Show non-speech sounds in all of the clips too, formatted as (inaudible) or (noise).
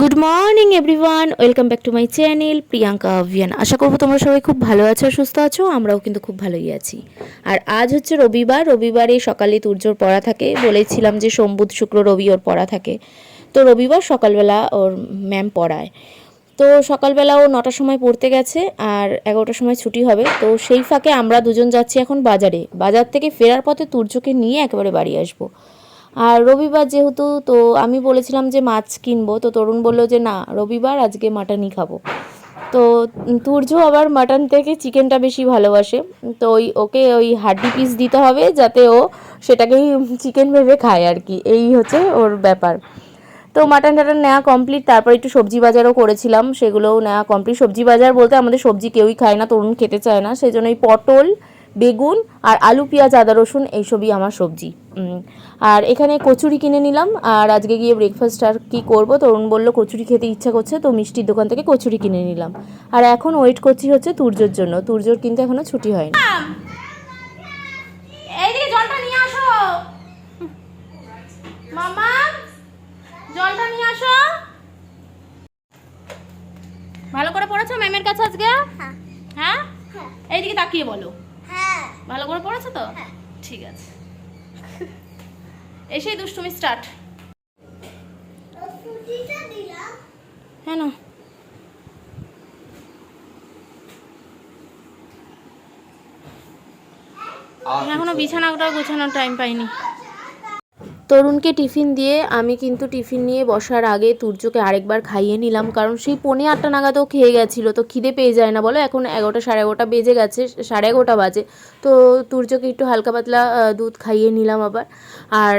Good morning everyone welcome back to my channel Priyanka অভিয়ান আশা করব তোমরা সবাই খুব ভালো আছো, সুস্থ আছো, আমরাও কিন্তু খুব ভালোই আছি। আর আজ হচ্ছে রবিবার, রবিবারে সকালে তুর্যর পড়া থাকে। বলেছিলাম যে সোম বুধ শুক্র, রবি ওর পড়া থাকে। তো রবিবার সকালবেলা ওর ম্যাম পড়ায়। তো সকালবেলা ও নটার সময় পড়তে গেছে আর এগারোটার সময় ছুটি হবে। তো সেই ফাঁকে আমরা দুজন যাচ্ছি এখন বাজারে। বাজার থেকে ফেরার পথে তুর্যকে নিয়ে একেবারে বাড়ি আসব। আর রবিবার যেহেতু, তো আমি বলেছিলাম যে মাছ কিনবো, তো তরুণ বলল যে না, রবিবার আজকে মাটনই খাব। তো তুর্য আবার মাটন থেকে চিকেনটা বেশি ভালোবাসে, তো ওই ওকে ওই হাড্ডি পিস দিতে হবে যাতে ও সেটাকেই চিকেন ভেবে খায় আর কি, এই হচ্ছে ওর ব্যাপার। তো মাটন টাটন নেওয়া কমপ্লিট তারপর একটু সবজি বাজারও করেছিলাম, সেগুলোও নেওয়া কমপ্লিট সবজি বাজার বলতে আমাদের সবজি কেউই খায় না, তরুণ খেতে চায় না সেই জন্য এই পটল বেগুন আর আলু পেঁয়াজ আদা রসুন এইসবই আমার সবজি। আর এখানে কচুরি কিনে নিলাম। আর আজকে গিয়ে ব্রেকফাস্ট আর কী করব? তরুণ বলল কচুরি খেতে ইচ্ছা করছে তো মিষ্টির দোকান থেকে কচুরি কিনে নিলাম। আর এখন ওয়েট করছি হচ্ছে তুর্যর জন্য। তুর্যর কিন্তু এখনও ছুটি হয়নি। এইদিকে জলটা নিয়ে আসো। মামা জলটা নিয়ে আসো। ভালো করে পড়েছো ম্যামের কাছে আজকে? হ্যাঁ। এইদিকে তাকিয়ে বলো। ভালো করে পড়েছো তো? ঠিক আছে। এসেই দুষ্টুমি স্টার্ট হ্যাঁ না। এখনও বিছানাটা গোছানোর টাইম পাইনি। তরুণকে টিফিন দিয়ে আমি কিন্তু টিফিন নিয়ে বসার আগে তুর্যকে আরেকবার খাইয়ে নিলাম, কারণ সেই পনে আটটা নাগাদও খেয়ে গেছিল, তো খিদে পেয়ে যায় না বলো। এখন এগারোটা, সাড়ে এগারোটা বেজে গেছে, সাড়ে এগারোটা বাজে, তো তুর্যকে একটু হালকা পাতলা দুধ খাইয়ে নিলাম আবার। আর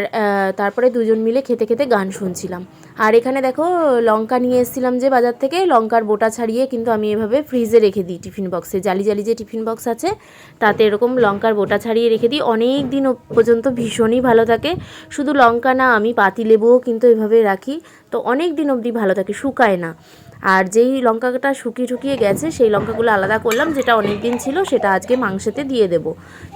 তারপরে দুজন মিলে খেতে খেতে গান শুনছিলাম। আর এখানে দেখো, লঙ্কা নিয়ে এসেছিলাম যে বাজার থেকে, লঙ্কার বোটা ছাড়িয়ে কিন্তু আমি এভাবে ফ্রিজে রেখে দিই টিফিন বক্সে জালি জালি যে টিফিন বক্স আছে, তাতে এরকম লঙ্কার বোটা ছাড়িয়ে রেখে দিই। অনেক দিন পর্যন্ত ভীষণই ভালো থাকে। শুধু লঙ্কা না, আমি পাতি লেবুও কিন্তু এভাবে রাখি। তো অনেক দিন অবধি ভালো থাকে, শুকায় না। আর যেই লঙ্কাটা শুকিয়ে শুকিয়ে গেছে, সেই লঙ্কাগুলো আলাদা করলাম, যেটা অনেক দিন ছিল, সেটা আজকে মাংসতে দিয়ে দেব।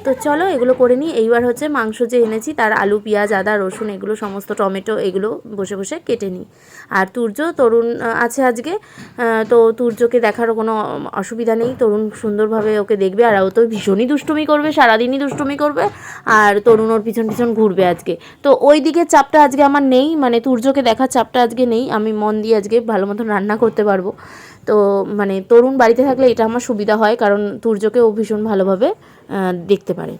তো চলো, এগুলো করে নিই। এইবার হচ্ছে মাংস যে এনেছি, তার আলু, পেঁয়াজ, আদা, রসুন, এগুলো সমস্ত টমেটো, এগুলো বসে বসে কেটে নিই। আর তুর্য, তরুণ আছে আজকে। তো তুর্যকে দেখার কোনো অসুবিধা নেই। তরুণ সুন্দরভাবে ওকে দেখবে, আর ও তো ভীষণই দুষ্টুমি করবে, সারাদিনই দুষ্টুমি করবে, আর তরুণ ওর পিছন পিছন ঘুরবে আজকে। তো ওই দিকের চাপটা আজকে আমার নেই মানে তুর্যকে দেখার চাপটা আজকে নেই। আমি মন দিয়ে আজকে ভালো মতন রান্না করতে পারব। তো মানে তরুণ বাড়িতে থাকলে এটা আমার সুবিধা হয়, কারণ তুর্যকেও ভীষণ ভালোভাবে দেখতে পারে।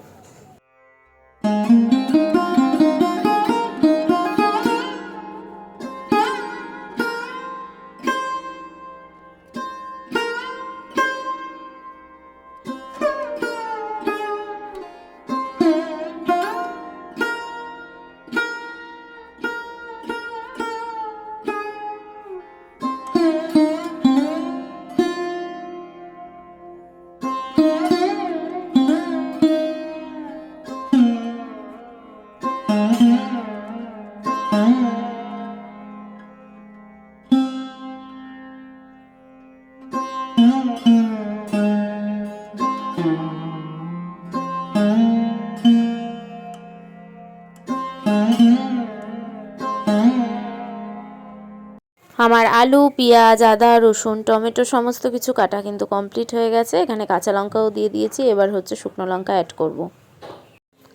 আমার আলু, পেঁয়াজ, আদা, রসুন, টমেটো সমস্ত কিছু কাটা কিন্তু কমপ্লিট হয়ে গেছে এখানে কাঁচা লঙ্কাও দিয়ে দিয়েছি এবার হচ্ছে শুকনো লঙ্কা অ্যাড করব।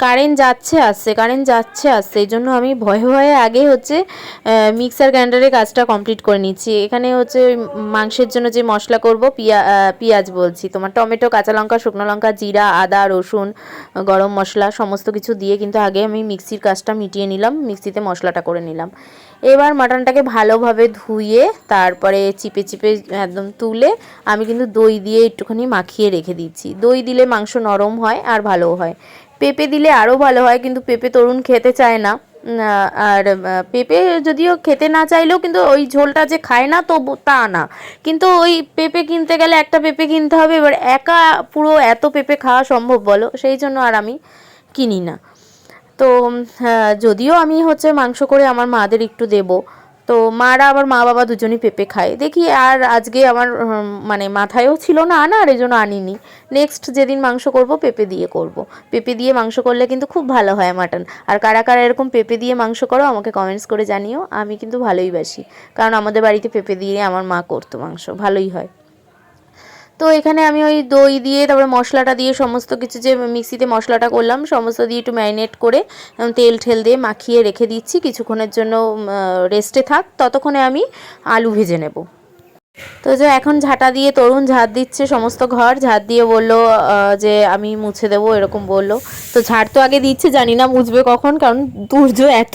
কারেন্ট যাচ্ছে আসছে কারেন্ট যাচ্ছে আসছে, এই জন্য আমি ভয়ে ভয়ে আগে হচ্ছে মিক্সার গ্রাইন্ডারে কাজটা কমপ্লিট করে নিচ্ছি। এখানে হচ্ছে মাংসের জন্য যে মশলা করব, পিয়া পেঁয়াজ বলছি। তোমার টমেটো, কাঁচা লঙ্কা, শুকনো লঙ্কা, জিরা, আদা, রসুন, গরম মশলা সমস্ত কিছু দিয়ে কিন্তু আগে আমি মিক্সির কাজটা মিটিয়ে নিলাম, মিক্সিতে মশলাটা করে নিলাম। এবার মাটনটাকে ভালোভাবে ধুয়ে, তারপরে চিপে চিপে একদম তুলে আমি কিন্তু দই দিয়ে একটুখানি মাখিয়ে রেখে দিচ্ছি। দই দিলে মাংস নরম হয় আর ভালোও হয়। পেঁপে দিলে আরও ভালো হয় কিন্তু পেঁপে তরুণ খেতে চায় না। আর পেঁপে যদিও খেতে না চাইলেও কিন্তু ওই ঝোলটা যে খায় না তবু তা না। কিন্তু ওই পেঁপে কিনতে গেলে একটা পেঁপে কিনতে হবে এবার একা পুরো এত পেঁপে খাওয়া সম্ভব বলো? সেই জন্য আর আমি কিনি না। তো হ্যাঁ, যদিও আমি হচ্ছে মাংস করে আমার মাদের একটু দেব। তো মারা আবার মা বাবা দুজনই পেঁপে খায়। দেখি আর আজকে আমার মানে মাথায়ও ছিল না আনা আর এই জন্য আনিনি। নেক্সট যেদিন মাংস করব, পেঁপে দিয়ে করব। পেঁপে দিয়ে মাংস করলে কিন্তু খুব ভালো হয় মাটন আর কারা কারা এরকম পেঁপে দিয়ে মাংস করো, আমাকে কমেন্টস করে জানিও। আমি কিন্তু ভালোই বাসি। কারণ আমাদের বাড়িতে পেঁপে দিয়ে আমার মা করতো মাংস, ভালোই হয়। তো এখানে আমি ওই দই দিয়ে, তারপরে মশলাটা দিয়ে সমস্ত কিছু যে মিক্সিতে মশলাটা করলাম, সমস্ত দিয়ে একটু ম্যারিনেট করে তেল ঠেল দিয়ে মাখিয়ে রেখে দিচ্ছি। কিছুক্ষণের জন্য রেস্টে থাক। ততক্ষণে আমি আলু ভেজে নেব। তো যে এখন ঝাঁটা দিয়ে তরুণ ঝাড় দিচ্ছে সমস্ত ঘর। ঝাড় দিয়ে বলল যে আমি মুছে দেবো, এরকম বলল। তো ঝাড় তো আগে দিচ্ছে, জানি না মুছবে কখন, কারণ দুর্য এত,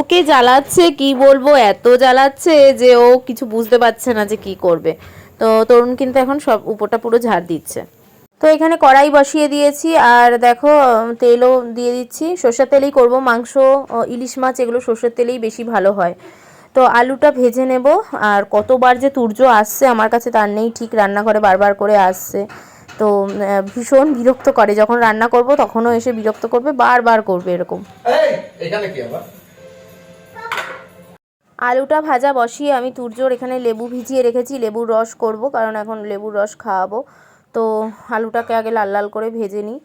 ওকে জ্বালাচ্ছে, কি বলব? এত জ্বালাচ্ছে যে ও কিছু বুঝতে পারছে না যে কি করবে। তো তরুণ কিন্তু এখন সব উপরটা পুরো ঝাড় দিচ্ছে। তো এখানে কড়াই বসিয়ে দিয়েছি, আর দেখো তেলও দিয়ে দিচ্ছি। সর্ষের তেলেই করব মাংস ইলিশ মাছ, এগুলো সর্ষের তেলেই বেশি ভালো হয়। তো আলুটা ভেজে নেব, আর কতবার যে তুর্য আসছে আমার কাছে তার নেই, ঠিক রান্নাঘরে বারবার করে আসছে। তো ভীষণ বিরক্ত করে, যখন রান্না করব তখনও এসে বিরক্ত করবে, বারবার করবে এরকম। এখানে কি আবার? আলুটা ভাজা বসিয়ে আমি তুরজোর এখানে লেবু ভিজিয়ে রেখেছি, লেবুর রস করব, কারণ এখন লেবুর রস খাওয়াবো। তো আলুটাকে আগে লাল লাল করে ভেজে নিই।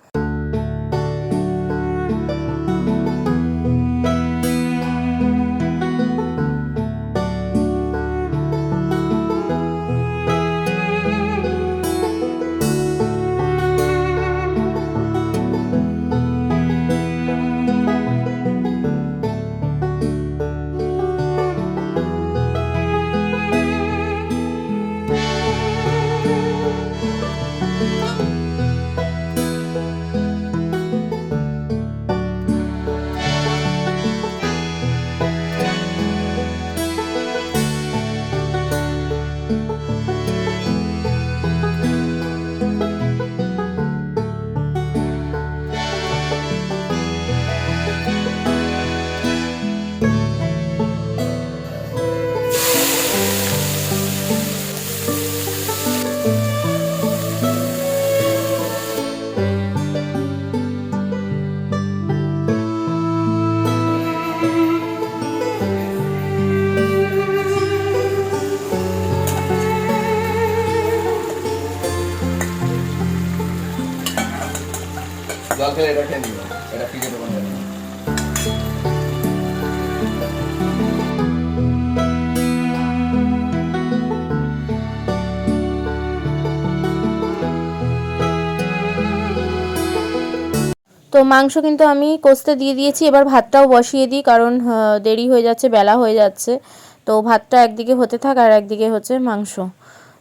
তো মাংস কিন্তু আমি কষতে দিয়ে দিয়েছি, এবার ভাতটাও বসিয়ে দিই, কারণ দেরি হয়ে যাচ্ছে, বেলা হয়ে যাচ্ছে। তো ভাতটা একদিকে হতে থাক আর একদিকে হচ্ছে মাংস।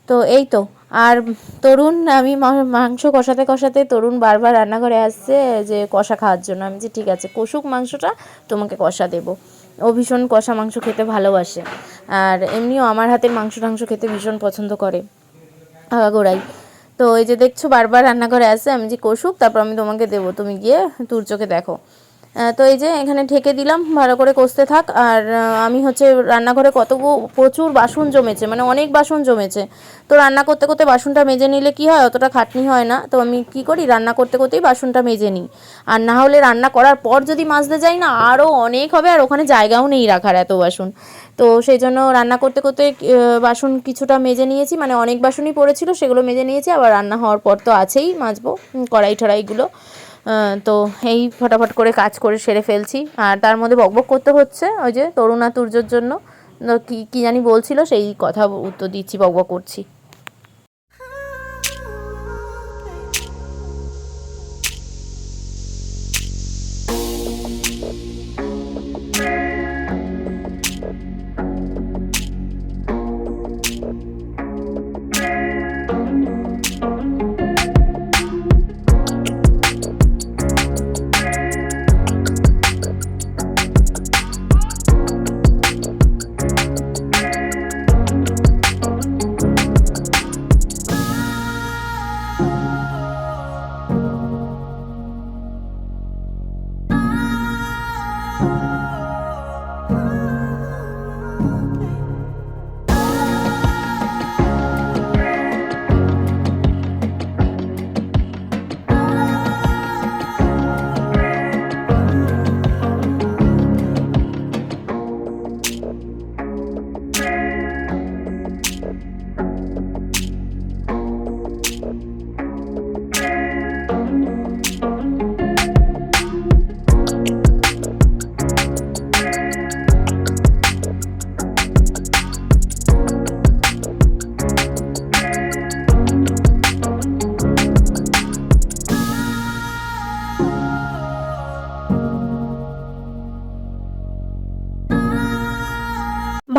তো এই তো, আর তরুণ, আমি মাংস কষাতে কষাতে তরুণ বারবার রান্নাঘরে আসছে যে কষা খাওয়ার জন্য। আমি যে ঠিক আছে, কষুক মাংসটা, তোমাকে কষা দেবো। ও ভীষণ কষা মাংস খেতে ভালোবাসে। আর এমনিও আমার হাতের মাংস টাংস খেতে ভীষণ পছন্দ করে। আগাগোড়াই তো এই যে দেখছ, বারবার রান্নাঘরে আসে, আমি যে কষুক, তারপর আমি তোমাকে দেবো। তুমি গিয়ে তোর চোখে দেখো। তো এই যে এখানে ঢেকে দিলাম ভালো করে কষতে থাক। আর আমি হচ্ছে রান্নাঘরে কত প্রচুর বাসন জমেছে মানে অনেক বাসন জমেছে। তো রান্না করতে করতে বাসনটা মেজে নিলে কি হয় অতটা খাটনি হয় না। তো আমি কি করি রান্না করতে করতেই বাসনটা মেজে নিই। আর না হলে রান্না করার পর যদি মাজতে যাই না আরও অনেক হবে আর ওখানে জায়গাও নেই রাখার এত বাসন। তো সেই জন্য রান্না করতে করতে বাসন কিছুটা মেজে নিয়েছি মানে অনেক বাসনই পড়েছিল সেগুলো মেজে নিয়েছি। আবার রান্না হওয়ার পর তো আছেই মাজবো কড়াই টড়াইগুলো আহ, তো এই ফটাফট করে কাজ করে সেরে ফেলছি। আর তার মধ্যে বকবক করতে হচ্ছে ওই যে তরুণা তুর্যর জন্য। কি কি জানি বলছিল, সেই কথা উত্তর দিচ্ছি বকবক করছি।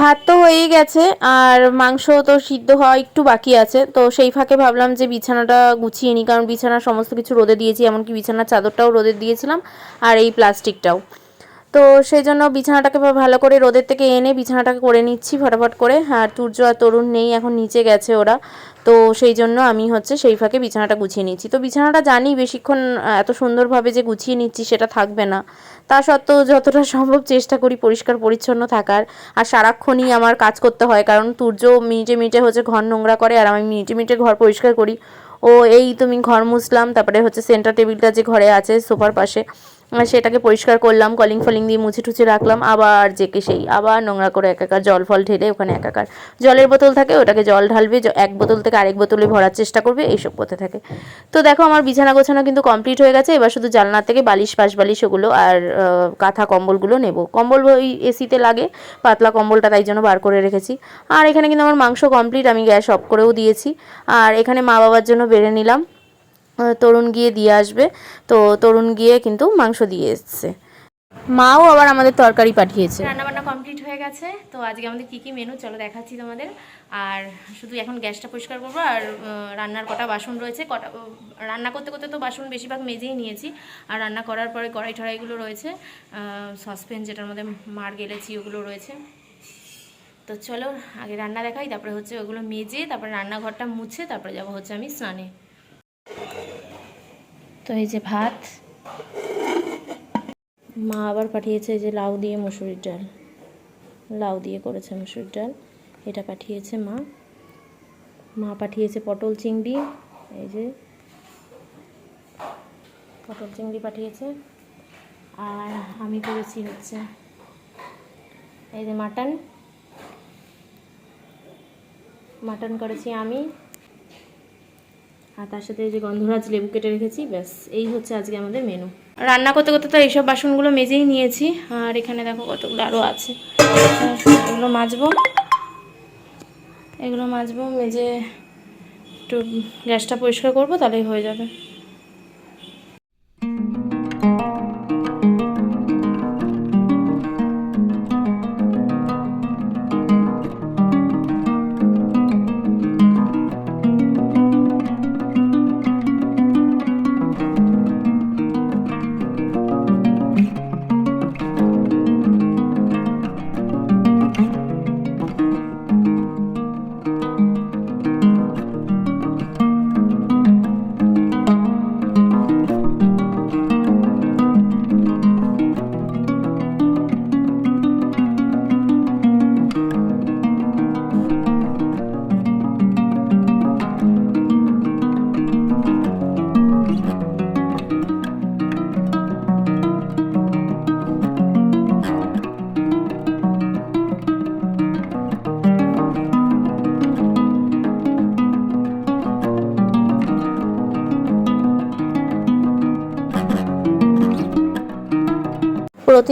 ভাত তো হয়েই গেছে, আর মাংস তো সিদ্ধ হওয়া একটু বাকি আছে। তো সেই ফাঁকে ভাবলাম যে বিছানাটা গুছিয়ে নিই কারণ বিছানা সমস্ত কিছু রোদে দিয়েছি, এমনকি বিছানার চাদরটাও রোদে দিয়েছিলাম, আর এই প্লাস্টিকটাও। তো সেই জন্য বিছানাটাকে ভালো করে রোদের থেকে এনে বিছানাটাকে করে নিচ্ছি ফটাফট করে। আর তুর্য আর তরুণ নেই, এখন নিচে গেছে ওরা। তো সেই জন্য আমি হচ্ছে সেই ফাঁকে বিছানাটা গুছিয়ে নিচ্ছি। তো বিছানাটা জানি বেশিক্ষণ এত সুন্দরভাবে যে গুছিয়ে নিচ্ছি সেটা থাকবে না। তা সত্ত্বেও যতটা (laughs) সম্ভব চেষ্টা করি পরিষ্কার পরিচ্ছন্ন থাকার। আর সারাক্ষণই আমার কাজ করতে হয়, কারণ তুর্য মিনিটে মিনিটে হচ্ছে ঘর নোংরা করে আর আমি মিনিটে মিনিটে ঘর পরিষ্কার করি। ও এই তুমি ঘর মুছলাম, তারপরে হচ্ছে সেন্টার টেবিলটা যে ঘরে আছে, সোফার পাশে সেটাকে পরিষ্কার করলাম, কলিং ফলিং দিয়ে মুছে টুছে রাখলাম, আবার জেকে সেই, আবার নোংরা করে একাকার জল ফল ঢেলে ওখানে একাকার জলের বোতল থাকে, ওটাকে জল ঢালবে এক বোতল থেকে আরেক বোতলে ভরার চেষ্টা করবে, এইসব করতে থাকে। তো দেখো আমার বিছানা গোছানো কিন্তু কমপ্লিট হয়ে গেছে, এবার শুধু জানলা থেকে বালিশ পাশ বালিশ ওগুলো আর কাঁথা কম্বলগুলো নেব। কম্বল ওই এসিতে লাগে, পাতলা কম্বলটা তাই জন্য বার করে রেখেছি। আর এখানে কিন্তু আমার মাংস কমপ্লিট আমি গ্যাস অফ করেও দিয়েছি। আর এখানে মা বাবার জন্য বেড়ে নিলাম। তরুণ গিয়ে দিয়ে আসবে। তো তরুণ গিয়ে কিন্তু মাংস দিয়ে এসছে। মাও আবার আমাদের তরকারি পাঠিয়েছে। রান্না বান্না কমপ্লিট হয়ে গেছে। তো আজকে আমাদের কি কি মেনু চলো দেখাচ্ছি তোমাদের। আর শুধু এখন গ্যাসটা পরিষ্কার করব। আর রান্নার কটা বাসন রয়েছে। কটা রান্না করতে করতে তো বাসন বেশিরভাগ মেজেই নিয়েছি। আর রান্না করার পরে কড়াই ঠড়াইগুলো রয়েছে। সসপেন যেটার মধ্যে মার গেলেছি, ওগুলো রয়েছে। তো চলো, আগে রান্না দেখাই। তারপরে হচ্ছে ওগুলো মেজে, তারপরে রান্নাঘরটা মুছে, তারপরে যাব হচ্ছে আমি স্নানে। তো এই যে ভাত। মা আবার পাঠিয়েছে যে লাউ দিয়ে মুসুরির ডাল। লাউ দিয়ে করেছে মুসুরির ডাল। এটা পাঠিয়েছে মা। মা পাঠিয়েছে পটল চিংড়ি। এই যে পটল চিংড়ি পাঠিয়েছে। আর আমি করেছি হচ্ছে এই যে মাটন। মাটন করেছি আমি। আর তার সাথে এই যে গন্ধরাজ লেবু কেটে রেখেছি, ব্যাস, এই হচ্ছে আজকে আমাদের মেনু রান্না করতে করতে তো এইসব বাসনগুলো মেজেই নিয়েছি, আর এখানে দেখো কতগুলো আরও আছে। এগুলো মাজবো। এগুলো মাজবো, মেজে একটু গ্যাসটা পরিষ্কার করব, তাহলেই হয়ে যাবে।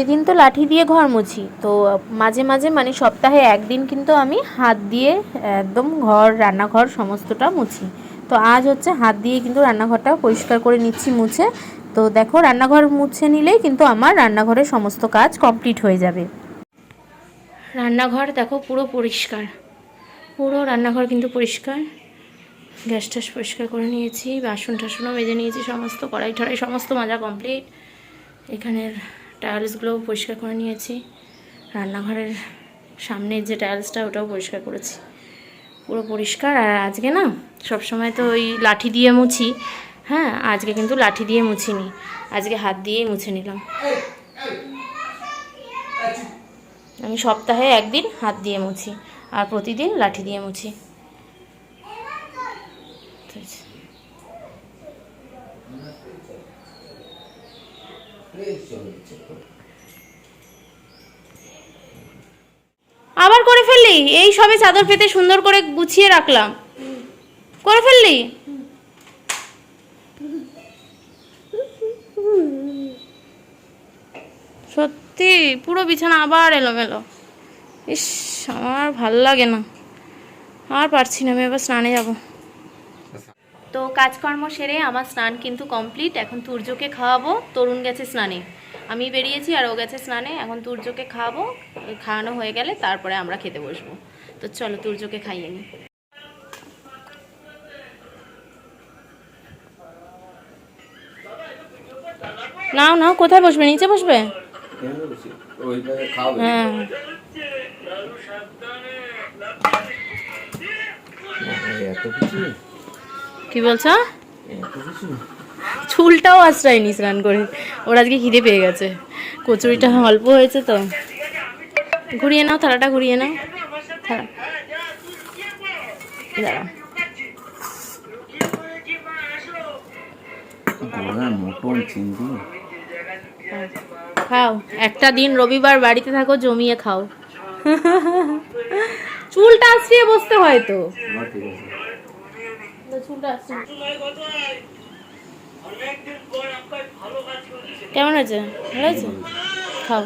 প্রতিদিন তো লাঠি দিয়ে ঘর মুছি। তো মাঝে মাঝে মানে সপ্তাহে একদিন কিন্তু আমি হাত দিয়ে একদম ঘর, রান্নাঘর সমস্তটা মুছি। তো আজ হচ্ছে হাত দিয়ে কিন্তু রান্নাঘরটা পরিষ্কার করে নিচ্ছি মুছে। তো দেখো রান্নাঘর মুছে নিলেই কিন্তু আমার রান্নাঘরের সমস্ত কাজ কমপ্লিট হয়ে যাবে। রান্নাঘর দেখো পুরো পরিষ্কার। পুরো রান্নাঘর কিন্তু পরিষ্কার। গ্যাস ট্যাস পরিষ্কার করে নিয়েছি, বাসন টাসনও মেজে নিয়েছি, সমস্ত কড়াই টড়াই সমস্ত মাজা কমপ্লিট। এখানের টাইলসগুলোও পরিষ্কার করে নিয়েছি। রান্নাঘরের সামনের যে টাইলসটা, ওটাও পরিষ্কার করেছি। পুরো পরিষ্কার। আর আজকে না সব সময় তো ওই লাঠি দিয়ে মুছি। হ্যাঁ আজকে কিন্তু লাঠি দিয়ে মুছিনি। আজকে হাত দিয়েই মুছে নিলাম। আমি সপ্তাহে একদিন হাত দিয়ে মুছি। আর প্রতিদিন লাঠি দিয়ে মুছি তো এই যে। আবার করে ফেললি এই সবে চাদর পেতে সুন্দর করে গুছিয়ে রাখলাম। করে ফেললি? সত্যি, পুরো বিছানা আবার এলোমেলো। ইস, আমার ভালো লাগে না। আর পারছি না, আমি এবার স্নানে যাব। তো কাজকর্ম সেরে আমার স্নান কিন্তু কমপ্লিট। এখন তুর্যকে খাওয়াবো, তরুণ গেছে স্নানে। আমি বেরিয়েছি আর ও গেছে স্নানে। এখন তুর্যকে খাওয়াবো, খাওয়ানো হয়ে গেলে তারপরে আমরা খেতে বসবো। তো চলো তুর্যকে খাইয়ে নিই নাও নাও, কোথায় বসবে? নিচে বসবে? হ্যাঁ। কি বলছো? চুলটাও আশ্রয়নি স্নান করে। ওর আজকে খিদে পেয়ে গেছে। কচুরিটা অল্প হয়েছে তো। ঘুরিয়ে নাও, থালাটা ঘুরিয়ে নাও। গোড়া মটন চিংড়ি। খাও। একটা দিন রবিবার বাড়িতে থাকো জমিয়ে খাও। চুলটা আশ্রিয়ে বসতে হয় তো। আছে। আশ্রিয়ে কেমন হয়েছে? ভালো হয়েছে? খাও।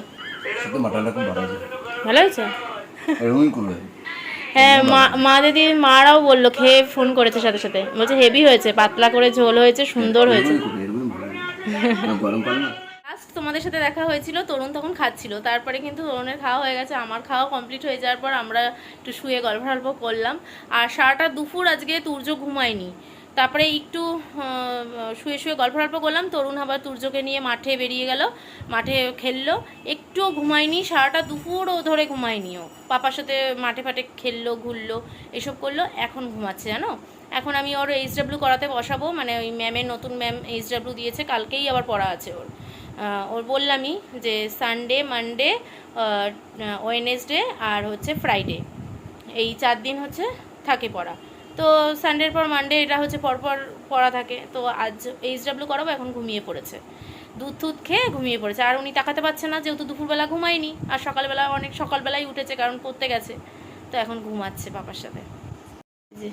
ভালো আছে ভালো করবে হ্যাঁ মা মা দিদি মারাও বলল খেয়ে ফোন করেছে সাথে সাথে। বলছে হেভি হয়েছে পাতলা করে ঝোল হয়েছে সুন্দর হয়েছে। লাস্ট তোমাদের সাথে দেখা হয়েছিল তরুণ তখন খাচ্ছিল। তারপরে কিন্তু তরুণের খাওয়া হয়ে গেছে আমার খাওয়া কমপ্লিট হয়ে যাওয়ার পর আমরা একটু শুয়ে গল্প করলাম। আর সারাটা দুপুর আজকে তুর্য ঘুমায়নি। তারপরে একটু শুয়ে শুয়ে গল্প টল্প করলাম। তরুণ আবার তুর্যকে নিয়ে মাঠে বেরিয়ে গেল, মাঠে খেললো। একটুও ঘুমায়নি, সারাটা দুপুরও ধরে ঘুমায়নি ও। পাপার সাথে মাঠে ফাটে খেললো, ঘুরলো, এসব করল, এখন ঘুমাচ্ছে, জানো? এখন আমি ওর এইচ এইচডাব্লিউ করাতে বসাবো মানে ওই ম্যামের নতুন ম্যাম এইচ এইচডাব্লিউ দিয়েছে, কালকেই আবার পড়া আছে ওর। ওর বললামই যে সানডে মানডে ওয়েনেসডে আর হচ্ছে ফ্রাইডে এই চার দিন হচ্ছে থাকে পড়া। তো সানডের পর মানডে এটা হচ্ছে পরপর পড়া থাকে। তো আজ এইচডাব্লিউ করাবো, এখন ঘুমিয়ে পড়েছে। দুধ টুধ খেয়ে ঘুমিয়ে পড়েছে। আর উনি তাকাতে পারছে না, যেহেতু দুপুরবেলা ঘুমায়নি। আর সকালবেলা অনেক সকালবেলাই উঠেছে, কারণ পড়তে গেছে। তো এখন ঘুমাচ্ছে বাবার সাথে। যে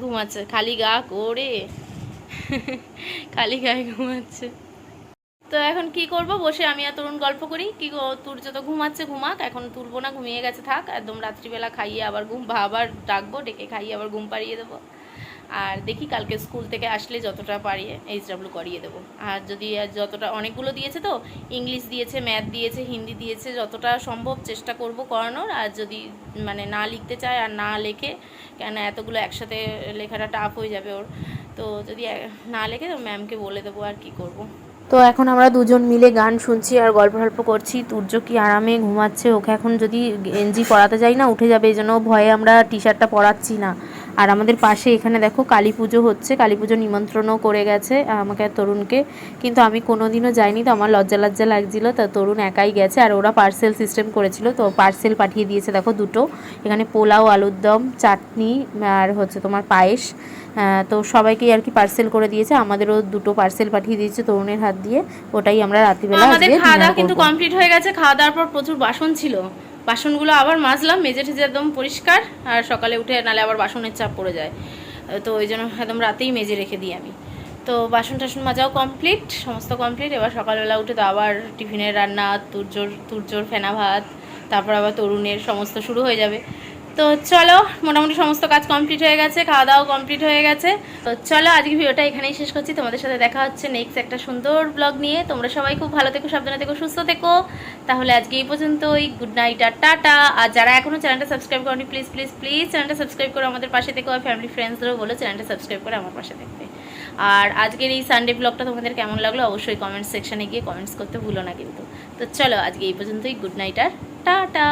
ঘুমাচ্ছে, খালি গা করে। খালি গায়ে ঘুমাচ্ছে। তো এখন কি করব? বসে আমি আর তরুণ গল্প করি। কি তুর্য তো ঘুমাচ্ছে ঘুমাক, এখন তুলবো না, ঘুমিয়ে গেছে থাক। একদম রাত্রিবেলা খাইয়ে আবার ঘুম আবার ডাকবো, ডেকে খাইয়ে আবার ঘুম পাড়িয়ে দেবো। আর দেখি কালকে স্কুল থেকে আসলে যতটা পারি এইচ ডাব্লিউ করিয়ে দেবো। আর যদি যতটা, অনেকগুলো দিয়েছে তো, ইংলিশ দিয়েছে, ম্যাথ দিয়েছে, হিন্দি দিয়েছে, যতটা সম্ভব চেষ্টা করব করানোর। আর যদি মানে না লিখতে চায় আর না লেখে, কেন এতগুলো একসাথে লেখাটা টাফ হয়ে যাবে ওর। তো যদি না লেখে তো ম্যামকে বলে দেবো আর কি করব। তো এখন আমরা দুজন মিলে গান শুনছি আর গল্প গল্প করছি। তুর্য কি আরামে ঘুমাচ্ছে? ওকে এখন যদি গেঞ্জি পরাতে যাই না, উঠে যাবে। এই জন্য ভয়ে আমরা টি শার্টটা পরাচ্ছি না। আর আমাদের পাশে এখানে দেখো কালী পুজো হচ্ছে। কালী পুজো নিমন্ত্রণও করে গেছে আমাকে তরুণকে। কিন্তু আমি কোনোদিনও যাইনি তো আমার লজ্জা লজ্জা লাগছিল। তা তরুণ একাই গেছে আর ওরা পার্সেল সিস্টেম করেছিল। তো পার্সেল পাঠিয়ে দিয়েছে। দেখো দুটো। এখানে পোলাও আলুর দম চাটনি আর হচ্ছে তোমার পায়েস। তো সবাইকেই আর কি পার্সেল করে দিয়েছে। আমাদেরও দুটো পার্সেল পাঠিয়ে দিয়েছে তরুণের হাত দিয়ে। ওটাই আমরা রাত্রিবেলা আমাদের খাওয়া দাওয়া কিন্তু কমপ্লিট হয়ে গেছে। খাওয়া দাওয়ার পর প্রচুর বাসন ছিল। বাসনগুলো আবার মাজলাম মেজে ঠেজে একদম পরিষ্কার। আর সকালে উঠে নালে আবার বাসনের চাপ পড়ে যায়। তো ওই জন্য একদম রাতেই মেজে রেখে দিই আমি। তো বাসন টাসন মাজাও কমপ্লিট সমস্ত কমপ্লিট এবার সকালবেলা উঠে তো আবার টিফিনের রান্না তুর্জোর তুর্জোর ফেনা ভাত তারপর আবার তরুণের সমস্ত শুরু হয়ে যাবে। তো চলো, মোটামুটি সমস্ত কাজ কমপ্লিট হয়ে গেছে, খাওয়া দাওয়া কমপ্লিট হয়ে গেছে। তো চলো আজকে ভিডিওটা এখানেই শেষ করছি। তোমাদের সাথে দেখা হচ্ছে নেক্সট একটা সুন্দর ব্লগ নিয়ে। তোমরা সবাই খুব ভালো থেকো, সাবধানে থেকো, সুস্থ থেকো। তাহলে আজকে এই পর্যন্তই। গুড নাইট আর টাটা। আর যারা এখনও চ্যানেলটা সাবস্ক্রাইব করনি প্লিজ প্লিজ প্লিজ চ্যানেলটা সাবস্ক্রাইব করে আমাদের পাশে থেকো আর ফ্যামিলি ফ্রেন্ডসদেরও বলো চ্যানেলটা সাবস্ক্রাইব করে আমার পাশে থাকবে আর আজকের এই সানডে ব্লগটা তোমাদের কেমন লাগল অবশ্যই কমেন্ট সেকশানে গিয়ে কমেন্টস করতে ভুলো না কিন্তু। তো চলো, আজকে এই পর্যন্তই। গুড নাইট আর টাটা।